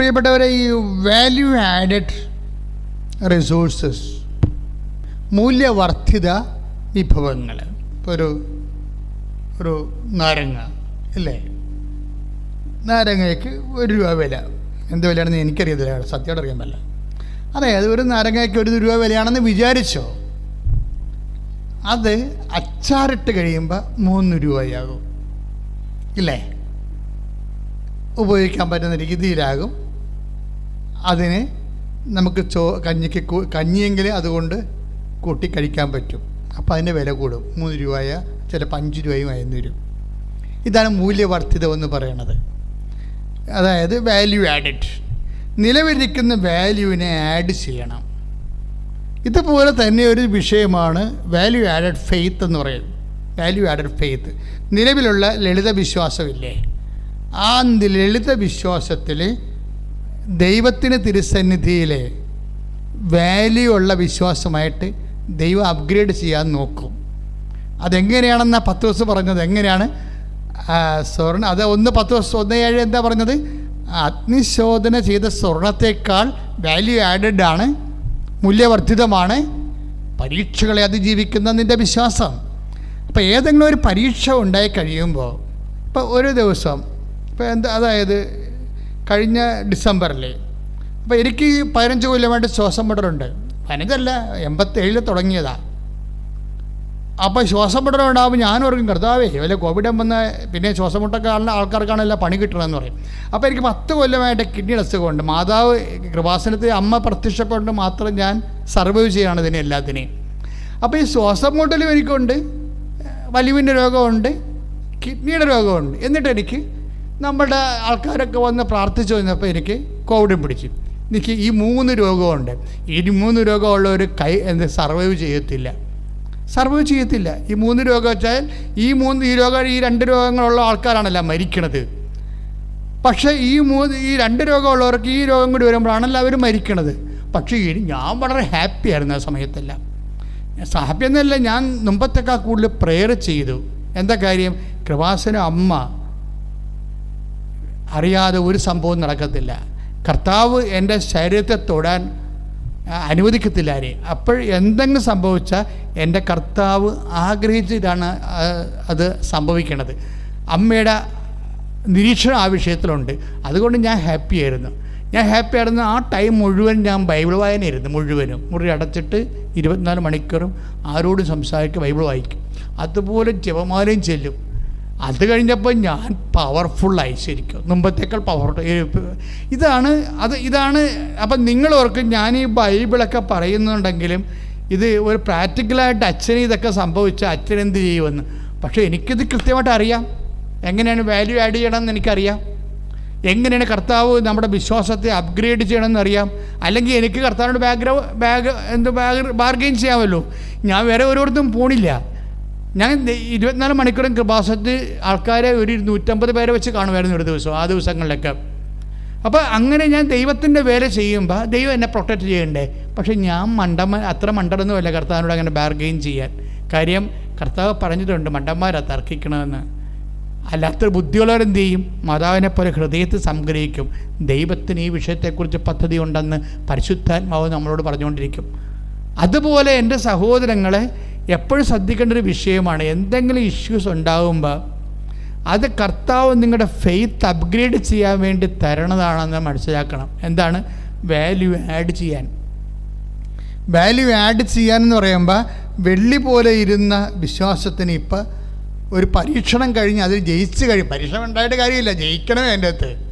പ്രിയപ്പെട്ടവരെ ഈ value added resources മൂല്യവർദ്ധിത വിഭവങ്ങൾ ഇപ്പോൾ ഒരു ഒരു നാരങ്ങ അല്ലേ നാരങ്ങയ്ക്ക് ഒരു രൂപ വില. എന്ത് വിലയാണെന്ന് എനിക്കറിയത്തില്ല സത്യമായിട്ട് അറിയാൻ പറ്റില്ല അതായത് ഒരു നാരങ്ങയ്ക്ക് ഒരു രൂപ വിലയാണെന്ന് വിചാരിച്ചോ അത് അച്ചാറിട്ട് കഴിയുമ്പോൾ മൂന്ന് രൂപയാകും. ഇല്ലേ? ഉപയോഗിക്കാൻ പറ്റുന്ന രീതിയിലാകും. അതിന് നമുക്ക് ചോ കഞ്ഞിക്ക് കഞ്ഞിയെങ്കിൽ അതുകൊണ്ട് കൂട്ടി കഴിക്കാൻ പറ്റും. അപ്പോൾ അതിന്റെ വില കൂടും. മൂന്ന് രൂപയ ചിലപ്പോൾ അഞ്ച് രൂപയും അയന്ന് വരും. ഇതാണ് മൂല്യവർദ്ധിതം എന്ന് പറയണത്. അതായത് വാല്യൂ ആഡഡ് നിലവിലിരിക്കുന്ന വാല്യൂവിനെ ആഡ് ചെയ്യണം. ഇതുപോലെ തന്നെ ഒരു വിഷയമാണ് വാല്യൂ ആഡഡ് ഫെയ്ത്ത് എന്ന് പറയും. വാല്യൂ ആഡഡ് ഫെയ്ത്ത് നിലവിലുള്ള ലളിത വിശ്വാസമില്ലേ ആ ലളിത വിശ്വാസത്തിൽ ദൈവത്തിന് തിരുസന്നിധിയിലെ വാല്യൂ ഉള്ള വിശ്വാസമായിട്ട് ദൈവം അപ്ഗ്രേഡ് ചെയ്യാൻ നോക്കും. അതെങ്ങനെയാണെന്ന പത്ത് ദിവസം പറഞ്ഞത്? എങ്ങനെയാണ്? സ്വർണ അത് ഒന്ന് പത്ത് ദിവസം ഒന്ന് ഏഴ് എന്താ പറഞ്ഞത്? അഗ്നിശോധന ചെയ്ത സ്വർണത്തേക്കാൾ വാല്യൂ ആഡഡ് ആണ് മൂല്യവർദ്ധിതമാണ് പരീക്ഷകളെ അതിജീവിക്കുന്ന നിന്റെ വിശ്വാസം. അപ്പോൾ ഏതെങ്കിലും ഒരു പരീക്ഷ ഉണ്ടായി കഴിയുമ്പോൾ ഇപ്പോൾ ഒരു ദിവസം ഇപ്പോൾ എന്താ അതായത് കഴിഞ്ഞ ഡിസംബറിൽ അപ്പോൾ എനിക്ക് പതിനഞ്ച് കൊല്ലമായിട്ട് ശ്വാസം മുട്ടലുണ്ട്. പതിനഞ്ചല്ല എൺപത്തേഴിൽ തുടങ്ങിയതാണ് അപ്പോൾ ശ്വാസം മുട്ടൽ ഉണ്ടാകുമ്പോൾ ഞാൻ ഓർക്കും കർത്താവേ വല്ല കോവിഡ് വന്ന പിന്നെ ശ്വാസം മുട്ടൊക്കെ ഉള്ള ആൾക്കാർക്കാണല്ലോ പണി കിട്ടണമെന്ന് പറയും. അപ്പോൾ എനിക്ക് പത്ത് കൊല്ലമായിട്ട് കിഡ്നി അസുഖമുണ്ട് മാതാവ് കൃപാസനത്തിൽ അമ്മ പ്രത്യക്ഷപ്പെട്ട് മാത്രം ഞാൻ സർവൈവ് ചെയ്യാണ് ഇതിനെ എല്ലാത്തിനെയും. അപ്പോൾ ഈ ശ്വാസം മുട്ടലും എനിക്കുണ്ട്. വലിവിന്റെ രോഗമുണ്ട്. കിഡ്നിയുടെ രോഗമുണ്ട്. എന്നിട്ട് എനിക്ക് നമ്മുടെ ആൾക്കാരൊക്കെ വന്ന് പ്രാർത്ഥിച്ചു വന്നപ്പോൾ എനിക്ക് കോവിഡും പിടിച്ചു. എനിക്ക് ഈ മൂന്ന് രോഗമുണ്ട്. ഈ മൂന്ന് രോഗമുള്ളവർ കൈ എന്ത് സർവൈവ് ചെയ്യത്തില്ല. സർവൈവ് ചെയ്യത്തില്ല. ഈ മൂന്ന് രോഗം വെച്ചാൽ ഈ മൂന്ന് ഈ രോഗം ഈ രണ്ട് രോഗങ്ങളുള്ള ആൾക്കാരാണല്ലോ മരിക്കണത്. പക്ഷേ ഈ മൂന്ന് ഈ രണ്ട് രോഗമുള്ളവർക്ക് ഈ രോഗം കൂടി വരുമ്പോഴാണല്ലോ അവർ മരിക്കണത്. പക്ഷേ ഞാൻ വളരെ ഹാപ്പി ആയിരുന്നു ആ സമയത്തെല്ലാം. ഹാപ്പി എന്നല്ല ഞാൻ മുമ്പത്തേക്കാൾ കൂടുതൽ പ്രെയർ ചെയ്തു. എന്താ കാര്യം? കൃപാസന അമ്മ അറിയാതെ ഒരു സംഭവം നടക്കത്തില്ല. കർത്താവ് എന്റെ ശരീരത്തെ തൊടാൻ അനുവദിക്കത്തില്ല ആരെയും അപ്പോൾ എന്തെങ്കിലും സംഭവിച്ചാൽ എന്റെ കർത്താവ് ആഗ്രഹിച്ചിട്ടാണ് അത് സംഭവിക്കണത്. അമ്മയുടെ നിരീക്ഷണം ആ വിഷയത്തിലുണ്ട്. അതുകൊണ്ട് ഞാൻ ഹാപ്പി ആയിരുന്നു. ഞാൻ ഹാപ്പി ആയിരുന്നു. ആ ടൈം മുഴുവൻ ഞാൻ ബൈബിൾ വായനയായിരുന്നു മുഴുവനും. മുറി അടച്ചിട്ട് ഇരുപത്തിനാല് മണിക്കൂറും ആരോടും സംസാരിക്കും ബൈബിൾ വായിക്കും. അതുപോലെ ജപമാലയും ചെല്ലും. അത് കഴിഞ്ഞപ്പോൾ ഞാൻ പവർഫുള്ളായി ശരിക്കും മുമ്പത്തേക്കാൾ പവർ ഇതാണ് അത് ഇതാണ്. അപ്പം നിങ്ങളോർക്ക് ഞാൻ ഈ ബൈബിളൊക്കെ പറയുന്നുണ്ടെങ്കിലും ഇത് ഒരു പ്രാക്ടിക്കലായിട്ട് അച്ഛന് ഇതൊക്കെ സംഭവിച്ച അച്ഛൻ എന്ത് ചെയ്യുമെന്ന്. പക്ഷേ എനിക്കിത് കൃത്യമായിട്ട് അറിയാം. എങ്ങനെയാണ് വാല്യൂ ആഡ് ചെയ്യണമെന്ന് എനിക്കറിയാം. എങ്ങനെയാണ് കർത്താവ് നമ്മുടെ വിശ്വാസത്തെ അപ്ഗ്രേഡ് ചെയ്യണമെന്ന് അറിയാം. അല്ലെങ്കിൽ എനിക്ക് കർത്താവിന്റെ ബാക്ക്ഗ്രൗണ്ട് ബാഗ് എന്ത് ബാർഗെയിൻ ചെയ്യാമല്ലോ. ഞാൻ വേറെ ഓരോരുത്തും പോണില്ല. ഞാൻ ഇരുപത്തിനാല് മണിക്കൂറും കൃപാസത്തിൽ ആൾക്കാരെ ഒരു നൂറ്റമ്പത് പേരെ വെച്ച് കാണുമായിരുന്നു ഒരു ദിവസം ആ ദിവസങ്ങളിലൊക്കെ. അപ്പോൾ അങ്ങനെ ഞാൻ ദൈവത്തിന്റെ വേല ചെയ്യുമ്പോൾ ദൈവം എന്നെ പ്രൊട്ടക്റ്റ് ചെയ്യണ്ടേ? പക്ഷേ ഞാൻ മണ്ടമ്മ അത്ര മണ്ടനൊന്നുമല്ല കർത്താവിനോട് അങ്ങനെ ബാർഗെയിൻ ചെയ്യാൻ. കാര്യം കർത്താവ് പറഞ്ഞിട്ടുണ്ട് മണ്ടന്മാരാ തർക്കിക്കണമെന്ന് അല്ലാത്ത ബുദ്ധിയുള്ളവരെന്ത് ചെയ്യും? മാതാവിനെ പോലെ ഹൃദയത്തിൽ സംഗ്രഹിക്കും. ദൈവത്തിന് ഈ വിഷയത്തെക്കുറിച്ച് പദ്ധതി ഉണ്ടെന്ന് പരിശുദ്ധാത്മാവ് നമ്മളോട് പറഞ്ഞുകൊണ്ടിരിക്കും. അതുപോലെ എന്റെ സഹോദരങ്ങളെ എപ്പോഴും ശ്രദ്ധിക്കേണ്ട ഒരു വിഷയമാണ്. എന്തെങ്കിലും ഇഷ്യൂസ് ഉണ്ടാകുമ്പോൾ അത് കർത്താവ് നിങ്ങളുടെ ഫെയ്ത്ത് അപ്ഗ്രേഡ് ചെയ്യാൻ വേണ്ടി തരണതാണെന്ന് മനസ്സിലാക്കണം. എന്താണ്? വാല്യൂ ആഡ് ചെയ്യാൻ. വാല്യൂ ആഡ് ചെയ്യാൻ എന്ന് പറയുമ്പോൾ വെള്ളി പോലെ ഇരുന്ന വിശ്വാസത്തിന് ഇപ്പം ഒരു പരീക്ഷണം കഴിഞ്ഞ് അതിൽ ജയിച്ച് കഴിയും പരീക്ഷണം ഉണ്ടായിട്ട് കാര്യമില്ല. ജയിക്കണമേ എന്റെ അകത്ത്.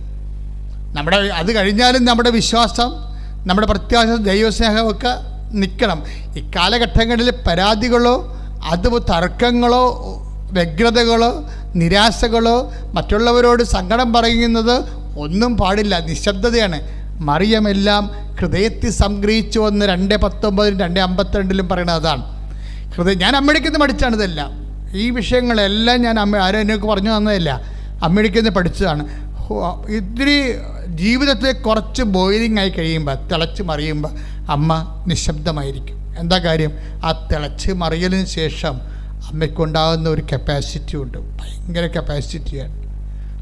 നമ്മുടെ അത് കഴിഞ്ഞാലും നമ്മുടെ വിശ്വാസം നമ്മുടെ പ്രത്യാശ ദൈവസ്നേഹമൊക്കെ നിൽക്കണം ഈ കാലഘട്ടങ്ങളിൽ പരാതികളോ അത് തർക്കങ്ങളോ വ്യഗ്രതകളോ നിരാശകളോ മറ്റുള്ളവരോട് സങ്കടം പറയുന്നത് ഒന്നും പാടില്ല. നിശബ്ദതയാണ്. മറിയമെല്ലാം ഹൃദയത്തിൽ സംഗ്രഹിച്ചു വന്ന് രണ്ട് പത്തൊമ്പതിലും രണ്ട് അമ്പത്തിരണ്ടിലും പറയുന്നത് അതാണ്. ഹൃദയം ഞാൻ അമ്മയ്ക്ക് പഠിച്ചാണ് ഇതെല്ലാം. ഈ വിഷയങ്ങളെല്ലാം ഞാൻ അമ്മ ആരും എന്നൊക്കെ പറഞ്ഞു തന്നതല്ല. അമ്മയ്ക്ക് നിന്ന് പഠിച്ചതാണ്. ഇത്തിരി ജീവിതത്തെ കുറച്ച് ബോയിലിംഗ് ആയി കഴിയുമ്പോൾ തിളച്ച് മറിയുമ്പോൾ അമ്മ നിശബ്ദമായിരിക്കും. എന്താ കാര്യം? ആ തിളച്ച് മറിയലിന് ശേഷം അമ്മയ്ക്കുണ്ടാകുന്ന ഒരു കപ്പാസിറ്റി ഉണ്ട്. ഭയങ്കര കപ്പാസിറ്റിയാണ്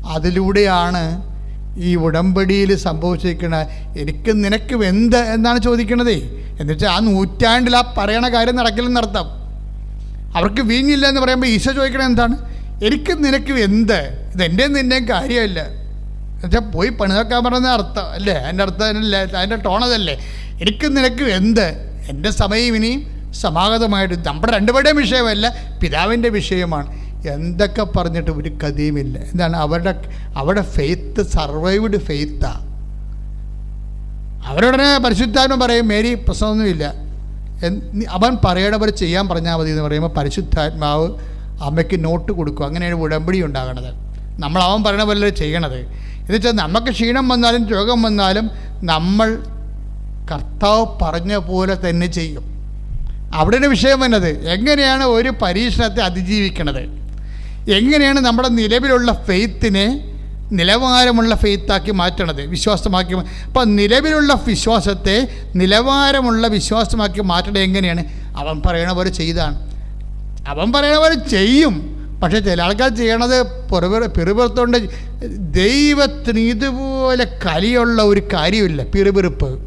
അതിലൂടെയാണ് ഈ ഉടമ്പടിയിൽ സംഭവിച്ചിരിക്കുന്ന എനിക്ക് നിനക്ക് എന്ത് എന്നാണ് ചോദിക്കണതേ? എന്നുവെച്ചാൽ ആ നൂറ്റാണ്ടിൽ ആ പറയണ കാര്യം നടക്കില്ലെന്ന് അർത്ഥം. അവർക്ക് വീഞ്ഞില്ല എന്ന് പറയുമ്പോൾ ഈശോ ചോദിക്കണത് എന്താണ്? എനിക്ക് നിനക്ക് എന്ത്? ഇതെന്റെ നിന്റെയും കാര്യമല്ല. എന്നുവെച്ചാൽ പോയി പണി നോക്കാൻ പറയുന്ന അർത്ഥം അല്ലേ? അതിന്റെ അർത്ഥം അതിനല്ലേ? അതിന്റെ ടോണതല്ലേ എനിക്ക് നിനക്ക് എന്ത്? എന്റെ സമയം ഇനിയും സമാഗതമായിട്ട് നമ്മുടെ രണ്ടുപേരുടെയും വിഷയമല്ല പിതാവിന്റെ വിഷയമാണ്. എന്തൊക്കെ പറഞ്ഞിട്ട് ഒരു കഥയുമില്ല. എന്താണ് അവരുടെ അവരുടെ ഫെയ്ത്ത് സർവൈവ്ഡ് ഫെയ്ത്താണ് അവരുടനെ പരിശുദ്ധാത്മ പറയും മേരി പ്രശ്നമൊന്നുമില്ല. അവൻ പറയണവർ ചെയ്യാൻ പറഞ്ഞാൽ മതി എന്ന് പറയുമ്പോൾ പരിശുദ്ധാത്മാവ് അമ്മയ്ക്ക് നോട്ട് കൊടുക്കും. അങ്ങനെയാണ് ഉടമ്പടി ഉണ്ടാകണത്. നമ്മൾ അവൻ പറയണ പോലെ ചെയ്യണത്? എന്നുവെച്ചാൽ നമുക്ക് ക്ഷീണം വന്നാലും രോഗം വന്നാലും നമ്മൾ കർത്താവ് പറഞ്ഞ പോലെ തന്നെ ചെയ്യും. അവിടെയാണ് വിഷയം വന്നത് എങ്ങനെയാണ് ഒരു പരീക്ഷണത്തെ അതിജീവിക്കണത്? എങ്ങനെയാണ് നമ്മുടെ നിലവിലുള്ള ഫെയ്ത്തിനെ നിലവാരമുള്ള ഫെയ്ത്താക്കി മാറ്റണത്? വിശ്വാസമാക്കി അപ്പോൾ അപ്പം നിലവിലുള്ള വിശ്വാസത്തെ നിലവാരമുള്ള വിശ്വാസമാക്കി മാറ്റണത് എങ്ങനെയാണ്? അവൻ പറയണ പോലെ ചെയ്താണ്. അവൻ പറയണ പോലെ ചെയ്യും. പക്ഷേ ചില ആൾക്കാർ ചെയ്യണത് പുറപുറ പിറുപിറുത്തോണ്ട് ദൈവത്തിന് ഇതുപോലെ കലിയുള്ള ഒരു കാര്യമില്ല പിറുപിറുപ്പ്.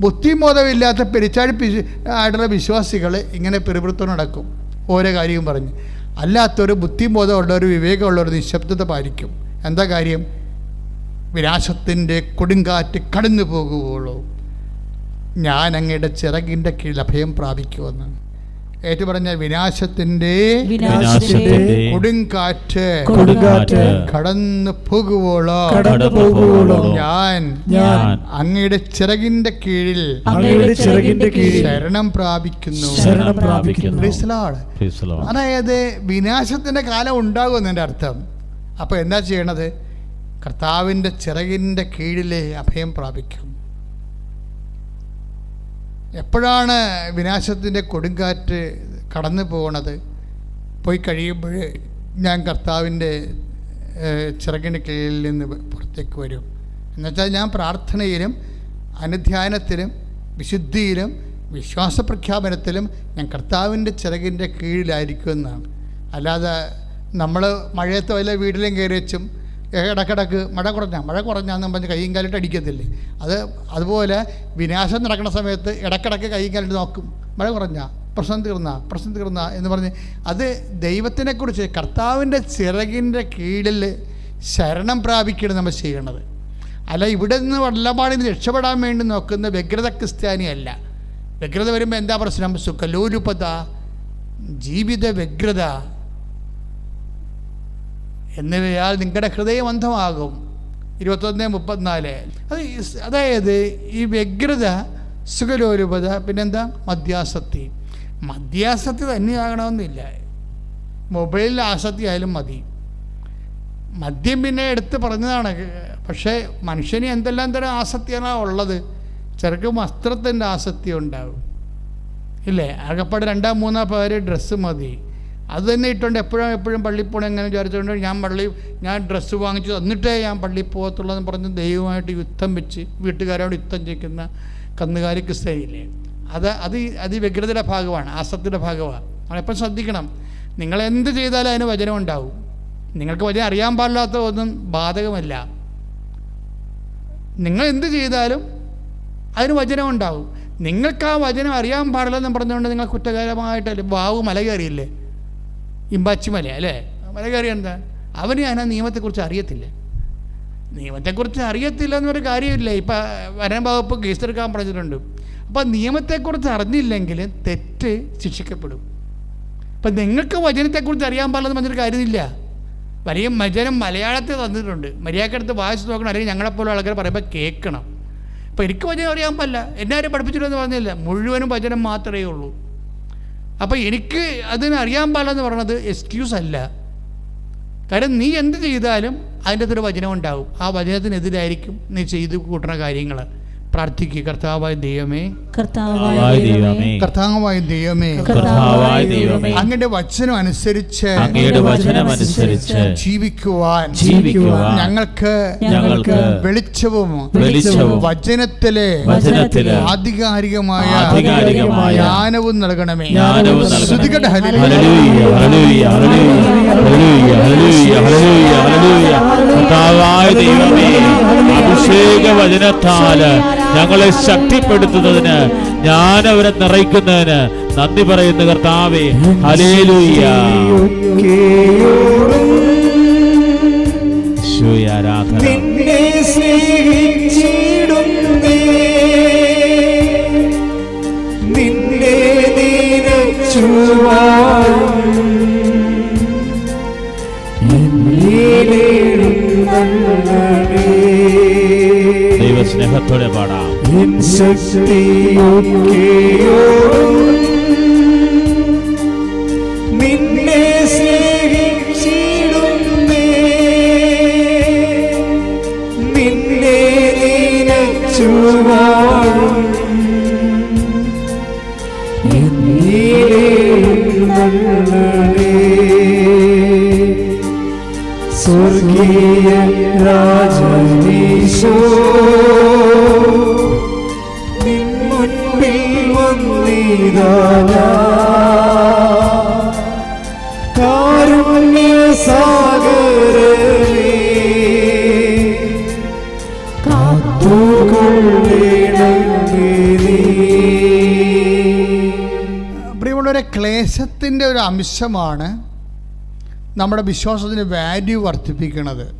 ബുദ്ധിബോധമില്ലാത്ത പെരിച്ചാഴി ആയിട്ടുള്ള വിശ്വാസികൾ ഇങ്ങനെ പിറുപിറുത്തോ നടക്കും ഓരോ കാര്യവും പറഞ്ഞ്. അല്ലാത്തൊരു ബുദ്ധിബോധമുള്ള ഒരു വിവേകമുള്ള ഒരു നിശബ്ദത പാലിക്കും. എന്താ കാര്യം? വിനാശത്തിന്റെ കൊടുങ്കാറ്റ് കടന്നു പോകുകയുള്ളൂ ഞാൻ അങ്ങയുടെ ചിറകിന്റെ കീഴിൽ അഭയം പ്രാപിക്കുമെന്ന്. ഏറ്റു പറഞ്ഞ വിനാശത്തിന്റെ വിനാശത്തിന്റെ കൊടുങ്കാറ്റ് കൊടുങ്കാറ്റ് കടന്നു പോകുവോളോ? കടന്നു പോകുവോളം? ഞാൻ ഞാൻ അങ്ങയുടെ ചിറകിന്റെ കീഴിൽ അങ്ങയുടെ ചിറകിന്റെ കീഴിൽ ശരണം പ്രാപിക്കുന്നു. ശരണം പ്രാപിക്കുന്നു. അതായത് വിനാശത്തിന്റെ കാലം ഉണ്ടാകും എന്നെ അർത്ഥം. അപ്പോൾ എന്താ ചെയ്യണത്? കർത്താവിന്റെ ചിറകിന്റെ കീഴിലെ അഭയം പ്രാപിക്കും. എപ്പോഴാണ് വിനാശത്തിന്റെ കൊടുങ്കാറ്റ് കടന്നു പോകണത്? പോയി കഴിയുമ്പോൾ ഞാൻ കർത്താവിന്റെ ചിറകിന് കീഴിൽ നിന്ന് പുറത്തേക്ക് വരും. എന്നുവെച്ചാൽ ഞാൻ പ്രാർത്ഥനയിലും അനുധ്യാനത്തിലും വിശുദ്ധിയിലും വിശ്വാസ പ്രഖ്യാപനത്തിലും ഞാൻ കർത്താവിന്റെ ചിറകിന്റെ കീഴിലായിരിക്കും എന്നാണ്. അല്ലാതെ നമ്മൾ മഴയത്ത് വല്ല വീട്ടിലും കയറി വെച്ചും ഇടക്കിടക്ക് മഴ കുറഞ്ഞ മഴ കുറഞ്ഞാന്ന് പറഞ്ഞ് കൈയും കാലിട്ട് അടിക്കത്തില്ലേ? അത് അതുപോലെ വിനാശം നടക്കുന്ന സമയത്ത് ഇടക്കിടക്ക് കൈയും കാലിട്ട് നോക്കും. മഴ കുറഞ്ഞ പ്രശ്നം തീർന്ന പ്രശ്നം തീർന്ന എന്ന് പറഞ്ഞ് അത് ദൈവത്തിനെക്കുറിച്ച് കർത്താവിന്റെ ചിറകിന്റെ കീഴിൽ ശരണം പ്രാപിക്കുകയാണ് നമ്മൾ ചെയ്യണത് അല്ല ഇവിടെ നിന്ന് വല്ലപാടിൽ നിന്ന് രക്ഷപ്പെടാൻ വേണ്ടി നോക്കുന്ന വ്യഗ്രത ക്രിസ്ത്യാനിയല്ല. വ്യഗ്രത വരുമ്പോൾ എന്താ പ്രശ്നം? സുഖലോലുപത ജീവിത വ്യഗ്രത. എന്നിവയാൽ നിങ്ങളുടെ ഹൃദയം അന്ധമാകും. ഇരുപത്തൊന്ന് മുപ്പത്തിനാല്. അത് അതായത് ഈ വ്യഗ്രത സുഖലോലുപത പിന്നെന്താ? മദ്യാസക്തി. മദ്യാസക്തി തന്നെയാകണമെന്നില്ല. മൊബൈലിൽ ആസക്തി ആയാലും മതി. മദ്യം പിന്നെ എടുത്ത് പറഞ്ഞതാണ്. പക്ഷേ മനുഷ്യന് എന്തെല്ലാം തരം ആസക്തിയാണ് ഉള്ളത്? ചിലർക്ക് വസ്ത്രത്തിന്റെ ആസക്തി ഉണ്ടാവും. ഇല്ലേ? ആകപ്പാട് രണ്ടാം മൂന്നാം പേര് ഡ്രസ്സ് മതി. അത് തന്നെ ഇട്ടുകൊണ്ട് എപ്പോഴും എപ്പോഴും പള്ളിയിൽ പോകണം എങ്ങനെ വിചാരിച്ചുകൊണ്ട് ഞാൻ പള്ളി ഞാൻ ഡ്രസ്സ് വാങ്ങിച്ചു. തന്നിട്ടേ ഞാൻ പള്ളിയിൽ പോകത്തുള്ളൂ എന്ന് പറഞ്ഞ് ദൈവമായിട്ട് യുദ്ധം വെച്ച് വീട്ടുകാരോട് യുദ്ധം ചെയ്യുന്ന കന്നുകാലി ക്രിസ്ത്യാനിയില്ലേ? അത് അത് അത് വ്യഗ്രതയുടെ ഭാഗമാണ് ആസക്തിയുടെ ഭാഗമാണ്. നമ്മളെപ്പം ശ്രദ്ധിക്കണം. നിങ്ങൾ എന്ത് ചെയ്താലും അതിന് വചനം ഉണ്ടാവും. നിങ്ങൾക്ക് വചനം അറിയാൻ പാടില്ലാത്ത ഒന്നും ബാധകമല്ല. നിങ്ങൾ എന്ത് ചെയ്താലും അതിന് വചനം ഉണ്ടാവും. നിങ്ങൾക്ക് ആ വചനം അറിയാൻ പാടില്ലെന്ന് പറഞ്ഞുകൊണ്ട് നിങ്ങൾ കുറ്റകരമായിട്ടല്ലേ വാവ് മല കയറിയില്ലേ ഇമ്പാച്ചിമല അല്ലേ? മല കയറി എന്താ? അവന് ഞാൻ ആ നിയമത്തെക്കുറിച്ച് അറിയത്തില്ല. നിയമത്തെക്കുറിച്ച് അറിയത്തില്ല എന്നൊരു കാര്യമില്ല. ഇപ്പം വനം വകുപ്പ് കേസെടുക്കാൻ പറഞ്ഞിട്ടുണ്ട്. അപ്പം നിയമത്തെക്കുറിച്ച് അറിഞ്ഞില്ലെങ്കിൽ തെറ്റ് ശിക്ഷിക്കപ്പെടും. അപ്പം നിങ്ങൾക്ക് വചനത്തെക്കുറിച്ച് അറിയാൻ പാടില്ലെന്ന് പറഞ്ഞൊരു കാര്യമില്ല. വലിയ വചനം മലയാളത്തിൽ തന്നിട്ടുണ്ട്. മര്യാദക്കടുത്ത് വായിച്ച് നോക്കണം. അല്ലെങ്കിൽ ഞങ്ങളെപ്പോലെ ആൾക്കാർ പറയുമ്പോൾ കേൾക്കണം. അപ്പം എനിക്ക് വചനം അറിയാൻ പാടില്ല. എന്നെ ആരും പഠിപ്പിച്ചില്ലെന്ന് പറഞ്ഞില്ല. മുഴുവനും വചനം മാത്രമേ ഉള്ളൂ. അപ്പോൾ എനിക്ക് അതിന് അറിയാൻ പാടില്ലെന്ന് പറയണത് എക്സ്ക്യൂസ് അല്ല. കാരണം നീ എന്ത് ചെയ്താലും അതിന്റെ അകത്തൊരു വചനം ഉണ്ടാവും ആ വചനത്തിനെതിരായിരിക്കും നീ ചെയ്ത് കൂട്ടുന്ന കാര്യങ്ങൾ പ്രാർത്ഥിക്കുക കർത്താവായ ദൈവമേ. കർത്താവായ ദൈവമേ. കർത്താവായ ദൈവമേ. കർത്താവായ ദൈവമേ. അങ്ങയുടെ വചനം അനുസരിച്ച് അങ്ങയുടെ വചനമനുസരിച്ച് ജീവിക്കുവാൻ ജീവിക്കുവാൻ ഞങ്ങൾക്ക് ഞങ്ങൾക്ക് വെളിച്ചവും വെളിച്ചവും വചനത്തിലെ വചനത്തിലെ ആധികാരികമായ ആധികാരികമായ ജ്ഞാനവും നൽകണമേ. ജ്ഞാനവും നൽകണമേ. ശ്രുതികട hallelujah, hallelujah, hallelujah, hallelujah, hallelujah, hallelujah, hallelujah. കർത്താവായ ദൈവമേ അഭിഷേക വചനത്താൽ ഞങ്ങളെ ശക്തിപ്പെടുത്തുന്നതിന് ഞാൻ അവരെ നിറയ്ക്കുന്നതിന് നന്ദി പറയുന്ന കർത്താവേ. ഹലേലൂയ ഈശോയെ ആരാധന. ദൈവസ്നേഹത്തോടെ പാടാം. ശക്തിയൊക്കെയോടും ക്ലേശത്തിന്റെ ഒരു അംശമാണ് നമ്മുടെ വിശ്വാസത്തിന് വാല്യൂ വർദ്ധിപ്പിക്കുന്നത്.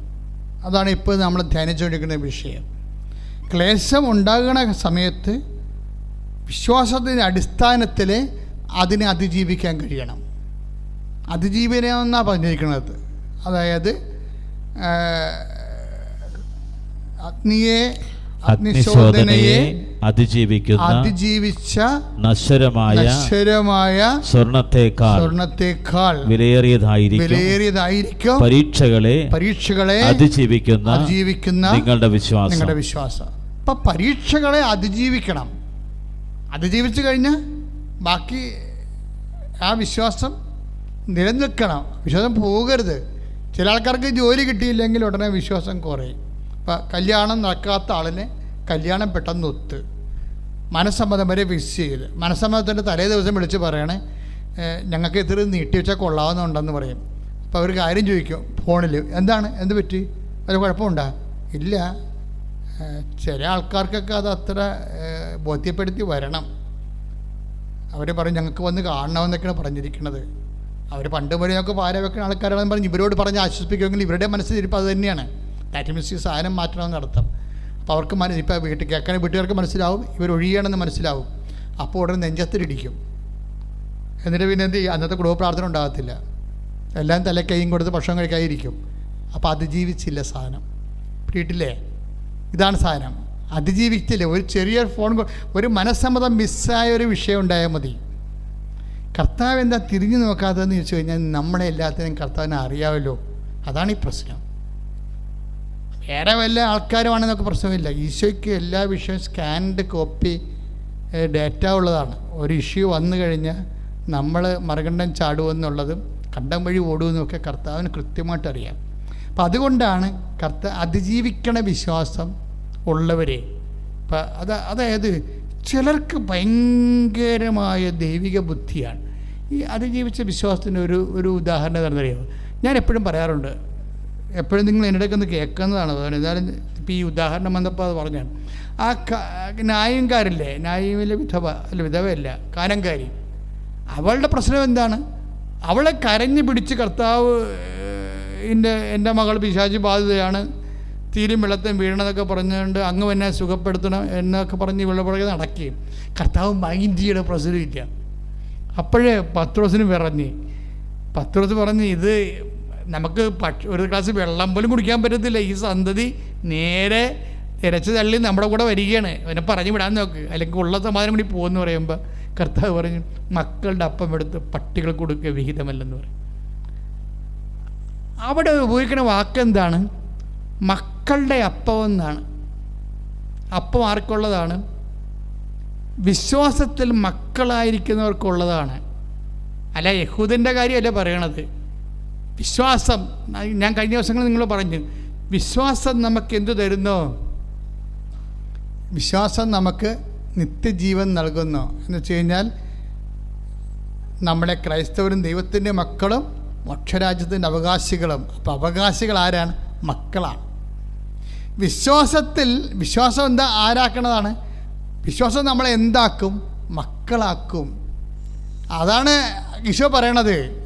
അതാണ് ഇപ്പോൾ നമ്മൾ ധ്യാനിച്ചുകൊണ്ടിരിക്കുന്ന വിഷയം. ക്ലേശം ഉണ്ടാകുന്ന സമയത്ത് വിശ്വാസത്തിന്റെ അടിസ്ഥാനത്തിൽ അതിനെ അതിജീവിക്കാൻ കഴിയണം. അതിജീവനമെന്നാണ് പറഞ്ഞിരിക്കുന്നത്. അതായത് അഗ്നിയെ അഗ്നിശോധനയെ അതിജീവിക്കുന്ന അതിജീവിച്ച നശ്വരമായ നശ്വരമായ സ്വർണത്തെക്കാൾ സ്വർണത്തെക്കാൾ വിലയേറിയതായിരിക്കും. വിലയേറിയതായിരിക്കും. പരീക്ഷകളെ പരീക്ഷകളെ അതിജീവിക്കുന്ന അതിജീവിക്കുന്ന നിങ്ങളുടെ വിശ്വാസം. നിങ്ങളുടെ വിശ്വാസം. അപ്പം പരീക്ഷകളെ അതിജീവിക്കണം. അതിജീവിച്ചു കഴിഞ്ഞാൽ ബാക്കി ആ വിശ്വാസം നിലനിൽക്കണം. വിശ്വാസം പോകരുത്. ചില ആൾക്കാർക്ക് ജോലി കിട്ടിയില്ലെങ്കിൽ ഉടനെ വിശ്വാസം കുറയും. ഇപ്പം കല്യാണം നടക്കാത്ത ആളിനെ കല്യാണം പെട്ടെന്ന് ഒത്ത്. മനസ്സമ്മതം വരെ ഫിക്സ് ചെയ്ത് മനസ്സമ്മതത്തിന്റെ തലേ ദിവസം വിളിച്ച് പറയണേ "ഏഹ്, ഞങ്ങൾക്ക് ഇത്തിരി നീട്ടി വെച്ചാൽ കൊള്ളാവുന്നുണ്ടെന്ന് പറയും. അപ്പോൾ അവർ കാര്യം ചോദിക്കും ഫോണിൽ എന്താണ്? എന്ത് പറ്റി? അത് കുഴപ്പമുണ്ടോ? ഇല്ല. ചില ആൾക്കാർക്കൊക്കെ അത് അത്ര ബോധ്യപ്പെടുത്തി വരണം. അവർ പറയും ഞങ്ങൾക്ക് വന്ന് കാണണമെന്നൊക്കെയാണ് പറഞ്ഞിരിക്കുന്നത് അവർ പണ്ട് മുതലൊക്കെ പാര വെക്കുന്ന ആൾക്കാരാണെന്ന് പറഞ്ഞ് ഇവരോട് പറഞ്ഞ് ആശ്വസിപ്പിക്കുമെങ്കിൽ ഇവരുടെ മനസ്സിൽ ഇരിപ്പ് അത് തന്നെയാണ്. ഈ സാധനം മാറ്റണമെന്ന് അർത്ഥം അപ്പോൾ അവർക്ക് മനസ്സ് ഇപ്പോൾ വീട്ടിൽ കേൾക്കാൻ വീട്ടുകാർക്ക് മനസ്സിലാവും ഇവർ ഒഴിയണമെന്ന് മനസ്സിലാവും. അപ്പോൾ ഉടനെ നെഞ്ചത്തിലിടിക്കും എന്നിട്ട് പിന്നെ എന്ത് ചെയ്യും? അന്നത്തെ കുടുംബ പ്രാർത്ഥന ഉണ്ടാകത്തില്ല. എല്ലാം തലക്കൈയും കൊടുത്ത് ഭക്ഷണം കഴിക്കാതിരിക്കും. അപ്പോൾ അതിജീവിച്ചില്ല സാധനം. പിടിയിട്ടില്ലേ? ഇതാണ് സാധനം. അതിജീവിച്ചില്ല. ഒരു ചെറിയ ഫോൺ ഒരു മനസ്സമ്മതം മിസ്സായ ഒരു വിഷയം ഉണ്ടായാൽ മതി. കർത്താവ് എന്താ തിരിഞ്ഞു നോക്കാത്തതെന്ന് ചോദിച്ചു കഴിഞ്ഞാൽ നമ്മളെ എല്ലാത്തിനും കർത്താവിനെ അറിയാമല്ലോ അതാണ് ഈ പ്രശ്നം. വേറെ വല്ല ആൾക്കാരുമാണെന്നൊക്കെ പ്രശ്നമില്ല. ഈശോയ്ക്ക് എല്ലാ വിഷയവും സ്കാൻഡ് കോപ്പി ഡേറ്റ ഉള്ളതാണ്. ഒരു ഇഷ്യൂ വന്നു കഴിഞ്ഞാൽ നമ്മൾ മറുകണ്ഠം ചാടുമെന്നുള്ളതും കണ്ടം വഴി ഓടുമെന്നൊക്കെ കർത്താവിന് കൃത്യമായിട്ട് അറിയാം. അപ്പം അതുകൊണ്ടാണ് കർത്ത അതിജീവിക്കണ വിശ്വാസം ഉള്ളവരെ. ഇപ്പം അത് അതായത് ചിലർക്ക് ഭയങ്കരമായ ദൈവിക ബുദ്ധിയാണ്. ഈ അതിജീവിച്ച വിശ്വാസത്തിന്റെ ഒരു ഒരു ഉദാഹരണം എന്താണെന്നറിയാമോ ഞാൻ എപ്പോഴും പറയാറുണ്ട് എപ്പോഴും നിങ്ങൾ എന്റെ ഒന്ന് കേൾക്കുന്നതാണ്. അതുകൊണ്ട് എന്തായാലും ഇപ്പോൾ ഈ ഉദാഹരണം വന്നപ്പോൾ അത് പറഞ്ഞാണ്. ആ നായംകാരില്ലേ നായുവിലെ വിധവ അല്ല വിധവയല്ല കാനംകാരി അവളുടെ പ്രശ്നം എന്താണ്? അവളെ കരഞ്ഞു പിടിച്ച് കർത്താവ് എന്റെ എന്റെ മകൾ പിശാചി ബാധിതയാണ്. തീരും വെള്ളത്തും വീഴണമെന്നൊക്കെ പറഞ്ഞുകൊണ്ട് അങ്ങ് എന്നെ സുഖപ്പെടുത്തണം എന്നൊക്കെ പറഞ്ഞ് ഇവളുടെ പുറകെ നടക്കുകയും. കർത്താവ് മൈൻഡ് ചെയ്യണ പ്രശ്നമില്ല അപ്പോഴേ പത്രോസിന് വിറഞ്ഞ്. പത്രോസ് പറഞ്ഞ് ഇത് നമുക്ക് പക്ഷ ഒരു ഗ്ലാസ് വെള്ളം പോലും കുടിക്കാൻ പറ്റത്തില്ല. ഈ സന്തതി നേരെ തിരച്ച് തള്ളി നമ്മുടെ കൂടെ വരികയാണ്. അവനെ പറഞ്ഞു വിടാൻ നോക്ക്. അല്ലെങ്കിൽ ഉള്ള സമാധാനം കൂടി പോകുമെന്ന് പറയുമ്പോൾ കർത്താവ് പറഞ്ഞു മക്കളുടെ അപ്പം എടുത്ത് പട്ടികൾ കൊടുക്കുക വിഹിതമല്ലെന്ന് പറയും. അവിടെ ഉപയോഗിക്കുന്ന വാക്കെന്താണ് മക്കളുടെ അപ്പം എന്നാണ്. അപ്പം ആർക്കുള്ളതാണ്? വിശ്വാസത്തിൽ മക്കളായിരിക്കുന്നവർക്കുള്ളതാണ്. അല്ല യഹൂദന്റെ കാര്യമല്ല പറയണത്? വിശ്വാസം ഞാൻ കഴിഞ്ഞ ദിവസങ്ങൾ നിങ്ങൾ പറഞ്ഞു വിശ്വാസം നമുക്ക് എന്തു തരുന്നു? വിശ്വാസം നമുക്ക് നിത്യജീവൻ നൽകുന്നു. എന്ന് വെച്ച് കഴിഞ്ഞാൽ നമ്മളെ ക്രൈസ്തവരും ദൈവത്തിന്റെ മക്കളും മോക്ഷരാജ്യത്തിന്റെ അവകാശികളും. അപ്പോൾ അവകാശികൾ ആരാണ്? മക്കളാണ്. വിശ്വാസത്തിൽ വിശ്വാസം എന്താ? ആരാക്കണതാണ്? വിശ്വാസം നമ്മളെ എന്താക്കും? മക്കളാക്കും. അതാണ് ഈശോ പറയണത്.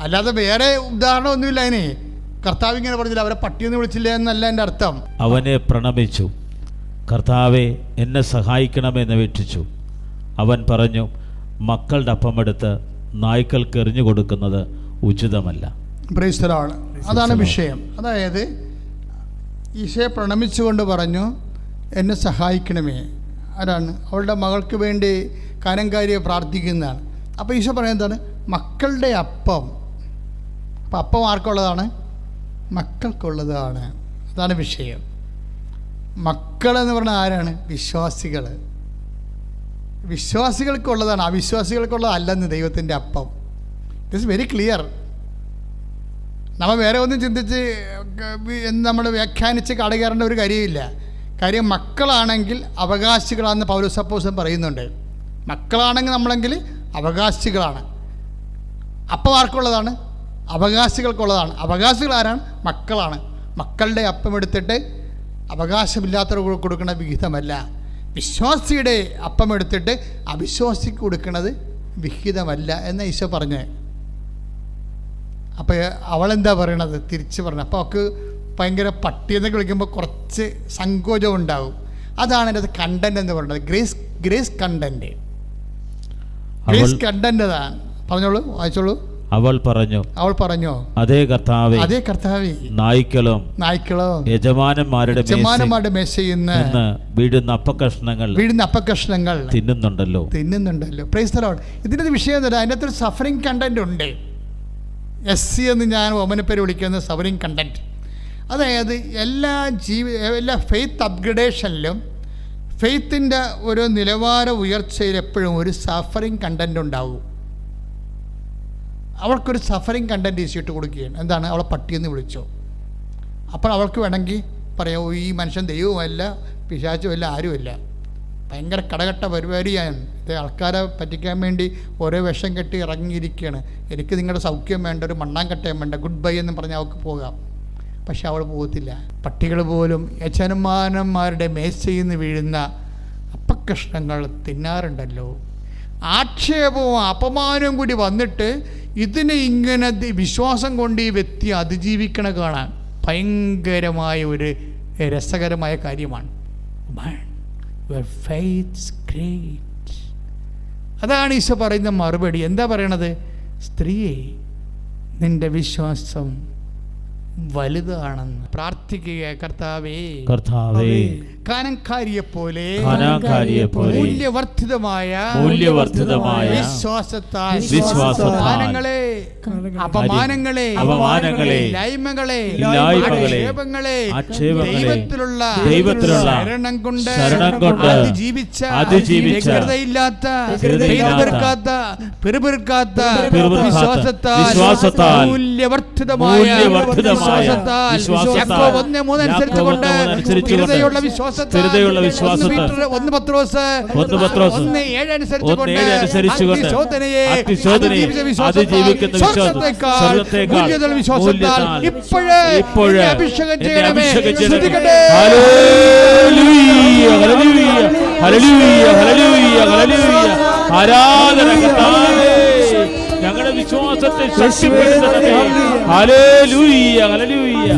അല്ലാതെ വേറെ ഉദാഹരണം ഒന്നുമില്ല അതിന് കർത്താവ് ഇങ്ങനെ പറഞ്ഞില്ല അവരെ പട്ടിയൊന്നും വിളിച്ചില്ല എന്നല്ല എന്റെ അർത്ഥം. അവനെ പ്രണമിച്ചു. കർത്താവെ എന്നെ സഹായിക്കണമെന്ന് വീക്ഷിച്ചു അവൻ പറഞ്ഞു മക്കളുടെ അപ്പമെടുത്ത് നായ്ക്കൾക്ക് എറിഞ്ഞു കൊടുക്കുന്നത് ഉചിതമല്ല. അതാണ് വിഷയം. അതായത് ഈശയെ പ്രണമിച്ചുകൊണ്ട് പറഞ്ഞു എന്നെ സഹായിക്കണമേ. ആരാണ്? അവളുടെ മകൾക്ക് വേണ്ടി കനംകാരിയെ പ്രാർത്ഥിക്കുന്നതാണ്. അപ്പോൾ ഈശോ പറയുന്നതാണ് മക്കളുടെ അപ്പം. അപ്പം ആർക്കുള്ളതാണ്? മക്കൾക്കുള്ളതാണ്. അതാണ് വിഷയം. മക്കളെന്ന് പറഞ്ഞാൽ ആരാണ്? വിശ്വാസികൾ. വിശ്വാസികൾക്കുള്ളതാണ്. അവിശ്വാസികൾക്കുള്ളതല്ലെന്ന് ദൈവത്തിന്റെ അപ്പം. ഇറ്റ്സ് വെരി ക്ലിയർ നമ്മൾ വേറെ ഒന്നും ചിന്തിച്ച് നമ്മൾ വ്യാഖ്യാനിച്ച് കടകയറേണ്ട ഒരു കാര്യമില്ല. കാര്യം മക്കളാണെങ്കിൽ അവകാശികളാണെന്ന് പൗരസപ്പോസം പറയുന്നുണ്ട്. മക്കളാണെങ്കിൽ നമ്മളെങ്കിൽ അവകാശികളാണ്. അപ്പം ആർക്കുള്ളതാണ്? അവകാശികൾക്കുള്ളതാണ്. അവകാശികൾ ആരാണ് മക്കളാണ്. മക്കളുടെ അപ്പം എടുത്തിട്ട് അവകാശമില്ലാത്തവർക്ക് കൊടുക്കുന്ന വിഹിതമല്ല. വിശ്വാസിയുടെ അപ്പം എടുത്തിട്ട് അവിശ്വാസിക്ക് കൊടുക്കുന്നത് വിഹിതമല്ല എന്ന് ഈശോ പറഞ്ഞേ അപ്പോൾ അവളെന്താ പറയണത്? തിരിച്ച് പറഞ്ഞു. അപ്പോൾ അവൾക്ക് ഭയങ്കര പട്ടിയെന്നൊക്കെ വിളിക്കുമ്പോൾ കുറച്ച് സങ്കോചം ഉണ്ടാവും. അതാണ് എന്റെ കണ്ടന്റ് എന്ന് പറയുന്നത് grace grace content grace content അതാണ്. പറഞ്ഞോളൂ വായിച്ചോളൂ. അവൾ പറഞ്ഞു അവൾ പറഞ്ഞു അതേ കർത്താവെ അതേ കർത്താവേ നായ്ക്കളും നായ്ക്കളും യജമാനന്മാരുടെ യജമാനന്മാരുടെ മേശയിൽ നിന്ന് അപ്പകഷ്ണങ്ങൾ വീഴുന്ന അപ്പകഷ്ണങ്ങൾ തിന്നുന്നുണ്ടല്ലോ. തിന്നുന്നുണ്ടല്ലോ. പ്രൈസ് ഇതിന്റെ വിഷയം എന്താ? അതിന്റെ അകത്തൊരു സഫറിങ് കണ്ടന്റ് ഉണ്ട്. എസ് സി എന്ന് ഞാൻ ഓമനപ്പേര് വിളിക്കുന്ന സഫറിങ് കണ്ടന്റ് അതായത് എല്ലാ ജീവി എല്ലാ ഫെയ്ത്ത് അപ്ഗ്രഡേഷനിലും ഫെയ്ത്തിന്റെ ഒരു നിലവാര ഉയർച്ചയിൽ എപ്പോഴും ഒരു സഫറിങ് കണ്ടന്റ് ഉണ്ടാവും. അവൾക്കൊരു സഫറിങ് കണ്ടന്റ് ഈസിയിട്ട് കൊടുക്കുകയാണ്. എന്താണ്? അവളെ പട്ടിയെന്ന് വിളിച്ചോ. അപ്പോൾ അവൾക്ക് വേണമെങ്കിൽ പറയാം "ഓ, ഈ മനുഷ്യൻ ദൈവവുമല്ല പിശാച്ചുമല്ല ആരുമല്ല. ഭയങ്കര കടകട്ട പരിപാടിയാണ്. ഇത് ആൾക്കാരെ പറ്റിക്കാൻ വേണ്ടി ഓരോ വിഷം കെട്ടി ഇറങ്ങിയിരിക്കുകയാണ്. എനിക്ക് നിങ്ങളുടെ സൗഖ്യം വേണ്ട ഒരു മണ്ണാങ്കട്ടയും വേണ്ട ഗുഡ് ബൈ എന്ന് പറഞ്ഞാൽ അവൾക്ക് പോകാം. പക്ഷെ അവൾ പോകത്തില്ല. പട്ടികൾ പോലും യജമാനന്മാരുടെ മേശയിൽ നിന്ന് വീഴുന്ന അപ്പകൃഷ്ണങ്ങൾ തിന്നാറുണ്ടല്ലോ. ആക്ഷേപവും അപമാനവും കൂടി വന്നിട്ട് ഇതിനെ ഇങ്ങനെ വിശ്വാസം കൊണ്ട് ഈ വ്യക്തി അതിജീവിക്കണ കാണാൻ ഭയങ്കരമായ ഒരു രസകരമായ കാര്യമാണ്. അതാണ് ഈശോ പറയുന്ന മറുപടി. എന്താ പറയണത്? സ്ത്രീയെ നിന്റെ വിശ്വാസം വലുതാണെന്ന്. പ്രാർത്ഥിക്കുക കർത്താവേ. കർത്താവേ. കാനംകാരിയെ പോലെ കാനാക്കാരിയെ പോലെ മൂല്യവർദ്ധിതമായ മൂല്യവർദ്ധിതമായ വിശ്വാസത്താൽ വിശ്വാസങ്ങളെ അപമാനങ്ങളെ അപമാനങ്ങളെ ലൈമകളെ ആക്ഷേപങ്ങളെ ആക്ഷേപങ്ങളെ ദൈവത്തിലുള്ള ദൈവത്തിലുള്ള ശരണം കൊണ്ട് ശരണം കൊണ്ട് അതിജീവിച്ച അതിജീവിച്ച വ്യഗ്രതയില്ലാത്ത ഹൃദയമില്ലാത്ത പിറുപിറുക്കാത്ത പിറുപിറുക്കാത്ത വിശ്വാസത്താൽ വിശ്വാസത്താൽ മൂല്യവർദ്ധിതമായ മൂല്യവർദ്ധിതമായ വിശ്വാസത്താൽ യാക്കോബ് ഒന്ന് മൂന്ന് അനുസരിച്ച് കൊണ്ട് സ്ഥിരതയുള്ള വിശ്വാസത്താൽ സ്ഥിരതയുള്ള വിശ്വാസത്താൽ. പീറ്റർ, ഒന്ന് പത്രോസ്. ഒന്ന് പത്രോസ്. ഒന്ന് ഏഴ് അനുസരിച്ച് കൊണ്ട് അനുസരിച്ച് കൊണ്ട് അഗ്നിശോധനയെ അഗ്നിശോധനയെ വിശ്വാസത്താൽ അതിജീവിക്കുന്ന വിശ്വാസം സ്വർഗത്തേക്കാൾ സ്വർഗത്തേക്കാൾ വിശ്വാസത്താൽ ഇപ്പോഴേ ഇപ്പോഴേ അഭിഷേകം ചെയ്യണമേ. Hallelujah, hallelujah, hallelujah, hallelujah, hallelujah. ആരാധന കർത്താവേ. വിശ്വാസത്തെ ശക്തിപ്പെടുത്തണമേ ഹല്ലേലൂയ ഹല്ലേലൂയ.